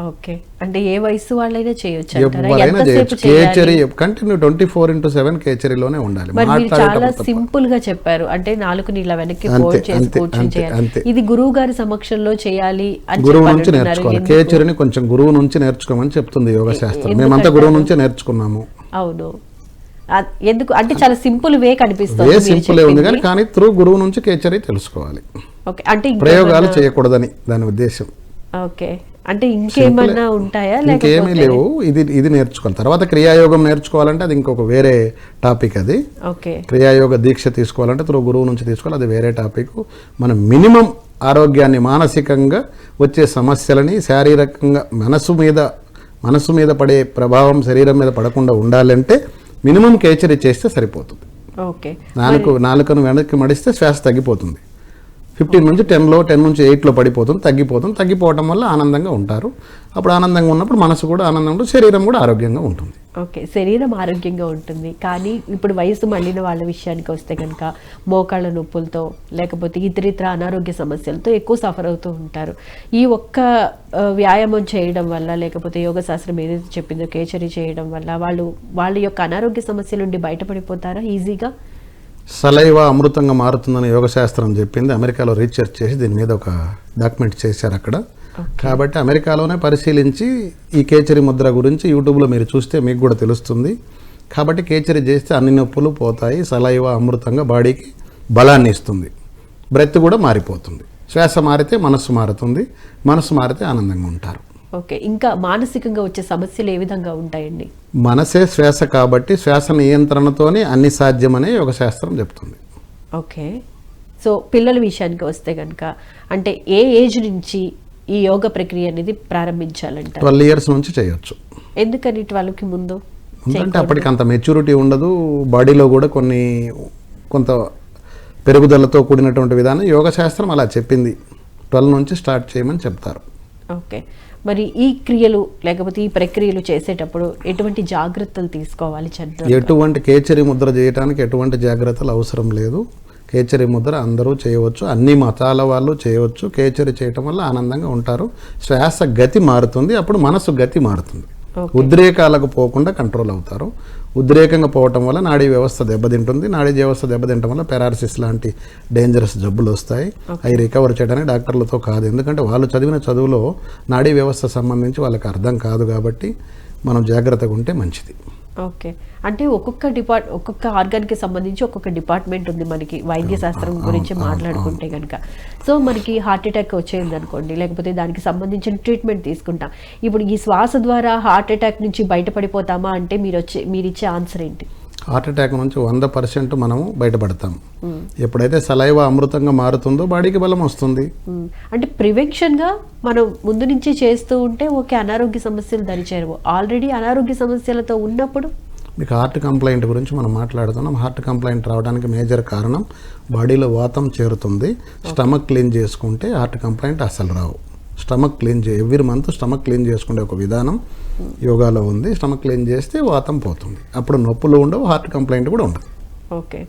Okay. అంటే ఏ వయసు వాళ్ళైనా చేయొచ్చు ఎవరైనా చేయొచ్చు. కేచరి continue twenty four into seven కేచరీలోనే ఉండాలి. చాలా. సింపుల్గా చెప్పారు. అంటే నాలుగుని ఇలా వెనక్కి చేయాలి. ఇది గురువు గారి సమక్షంలో చేయాలి గురువు నుంచి. నేర్చుకోవాలి? కేచరిని కొంచెం గురువు నుంచి నేర్చుకోమని చెప్తుంది యోగ శాస్త్రం. మేమంతా గురువు నుంచే నేర్చుకున్నాము. అవును. ఎందుకు? అంటే చాలా సింపుల్ వే కనిపిస్తుంది సింపుల్ ఉంది కానీ. కానీ త్రూ గురువు నుంచి కేచరి తెలుసుకోవాలి. ఓకే. అంటే ప్రయోగాలు చేయకూడదని దాని ఉద్దేశం. ఓకే. అంటే ఇంకేమన్నా ఉంటాయా? ఇంకేమీ లేవు. ఇది ఇది నేర్చుకోవాలి. తర్వాత క్రియాయోగం నేర్చుకోవాలంటే అది ఇంకొక వేరే టాపిక్ అది. ఓకే. క్రియాయోగ దీక్ష తీసుకోవాలంటే త్రూ గురువు నుంచి తీసుకోవాలి. అది వేరే టాపిక్. మనం మినిమం ఆరోగ్యాన్ని మానసికంగా వచ్చే సమస్యలని శారీరకంగా మనసు మీద మనసు మీద పడే ప్రభావం శరీరం మీద పడకుండా ఉండాలంటే మినిమం కేచరీ చేస్తే సరిపోతుంది. ఓకే. నాలుగు నాలుకను వెనక్కి మడిస్తే శ్వాస తగ్గిపోతుంది. ఫిఫ్టీన్ నుంచి టెన్లో టెన్ నుంచి ఎయిట్లో పడిపోతుంది తగ్గిపోతుంది తగ్గిపోవటం వల్ల ఆనందంగా ఉంటారు. అప్పుడు ఆనందంగా ఉన్నప్పుడు మనసు కూడా ఆనందంగా ఉంటుంది శరీరం కూడా ఆరోగ్యంగా ఉంటుంది. ఓకే శరీరం ఆరోగ్యంగా ఉంటుంది. కానీ ఇప్పుడు వయసు మళ్ళిన వాళ్ళ విషయానికి వస్తే కనుక మోకాళ్ళ నొప్పులతో లేకపోతే ఇతరితర అనారోగ్య సమస్యలతో ఎక్కువ సఫర్ అవుతూ ఉంటారు. ఈ ఒక్క వ్యాయామం చేయడం వల్ల లేకపోతే యోగ శాస్త్రం ఏదైతే చెప్పిందో కేచరీ చేయడం వల్ల వాళ్ళు వాళ్ళ యొక్క అనారోగ్య సమస్యల నుండి బయటపడిపోతారా? ఈజీగా? సలైవ అమృతంగా మారుతుందని యోగశాస్త్రం చెప్పింది. అమెరికాలో రీసెర్చ్ చేసి దీని మీద ఒక డాక్యుమెంట్ చేశారు అక్కడ. కాబట్టి అమెరికాలోనే పరిశీలించి ఈ కేచరి ముద్ర గురించి యూట్యూబ్లో మీరు చూస్తే మీకు కూడా తెలుస్తుంది. కాబట్టి కేచరి చేస్తే అన్ని నొప్పులు పోతాయి. సలైవ అమృతంగా బాడీకి బలాన్ని ఇస్తుంది. బ్రెత్ కూడా మారిపోతుంది. శ్వాస మారితే మనస్సు మారుతుంది. మనస్సు మారితే ఆనందంగా ఉంటారు. ఓకే ఇంకా మానసికంగా వచ్చే సమస్యలు ఏ విధంగా ఉంటాయండి? మనసే శ్వాస కాబట్టి శ్వాస నియంత్రణతోనే అన్ని సాధ్యమనే యోగశాస్త్రం చెప్తుంది. ఓకే సో పిల్లల విషయానికి వస్తే కనుక అంటే ఏ ఏజ్ నుంచి ఈ యోగ ప్రక్రియ అనేది ప్రారంభించాలంట ట్వెల్వ్ ఇయర్స్ నుంచి చేయొచ్చు. ఎందుకని ట్వెల్వ్కి ముందు ఎందుకంటే అప్పటికి అంత మెచ్యూరిటీ ఉండదు బాడీలో కూడా కొన్ని కొంత పెరుగుదలతో కూడినటువంటి విధానం యోగ శాస్త్రం అలా చెప్పింది. ట్వెల్వ్ నుంచి స్టార్ట్ చేయమని చెప్తారు. ఓకే మరి ఈ క్రియలు లేకపోతే ఈ ప్రక్రియలు చేసేటప్పుడు ఎటువంటి జాగ్రత్తలు తీసుకోవాలి చంద్ర ఎటువంటి కేచరి ముద్ర చేయడానికి ఎటువంటి జాగ్రత్తలు అవసరం లేదు. కేచరి ముద్ర అందరూ చేయవచ్చు అన్ని మతాల వాళ్ళు చేయవచ్చు. కేచరి చేయటం వల్ల ఆనందంగా ఉంటారు. శ్వాస గతి మారుతుంది అప్పుడు మనసు గతి మారుతుంది. ఉద్రేకాలకు పోకుండా కంట్రోల్ అవుతారు. ఉద్రేకంగా పోవటం వల్ల నాడీ వ్యవస్థ దెబ్బతింటుంది. నాడీ వ్యవస్థ దెబ్బతింటం వల్ల పారాలసిస్ లాంటి డేంజరస్ జబ్బులు వస్తాయి. అవి రికవర్ చేయడానికి డాక్టర్లతో కాదు. ఎందుకంటే వాళ్ళు చదివిన చదువులో నాడీ వ్యవస్థ సంబంధించి వాళ్ళకి అర్థం కాదు కాబట్టి మనం జాగ్రత్తగా ఉంటే మంచిది. ఓకే. అంటే ఒక్కొక్క డిపార్ట్ ఒక్కొక్క ఆర్గాన్కి సంబంధించి ఒక్కొక్క డిపార్ట్మెంట్ ఉంది మనకి వైద్య శాస్త్రం గురించి మాట్లాడుకుంటే కనుక సో మనకి హార్ట్ అటాక్ వచ్చేది అనుకోండి లేకపోతే దానికి సంబంధించిన ట్రీట్మెంట్ తీసుకుంటాం. ఇప్పుడు ఈ శ్వాస ద్వారా హార్ట్ అటాక్ నుంచి బయటపడిపోతామా అంటే మీరు వచ్చే మీరు ఇచ్చే ఆన్సర్ ఏంటి? హార్ట్ అటాక్ నుంచి వంద పర్సెంట్ మనము బయటపడతాం. ఎప్పుడైతే సలైవ అమృతంగా మారుతుందో బాడీకి బలం వస్తుంది. అంటే ప్రివెన్షన్గా మనం ముందు నుంచి చేస్తూ ఉంటే ఓకే అనారోగ్య సమస్యలు దరిచేరవు. ఆల్రెడీ అనారోగ్య సమస్యలతో ఉన్నప్పుడు? మీకు హార్ట్ కంప్లైంట్ గురించి మనం మాట్లాడుతున్నాం. హార్ట్ కంప్లైంట్ రావడానికి మేజర్ కారణం బాడీలో వాతం చేరుతుంది. స్టమక్ క్లీన్ చేసుకుంటే హార్ట్ కంప్లైంట్ అసలు రావు. స్టమక్ క్లీన్ చే ఎవ్రీ మంత్ స్టమక్ క్లీన్ చేసుకునే ఒక విధానం యోగాలో ఉంది. స్టమక్ క్లీన్ చేస్తే వాతం పోతుంది. అప్పుడు నొప్పులు ఉండవు హార్ట్ కంప్లైంట్ కూడా ఉండదు. ఓకే.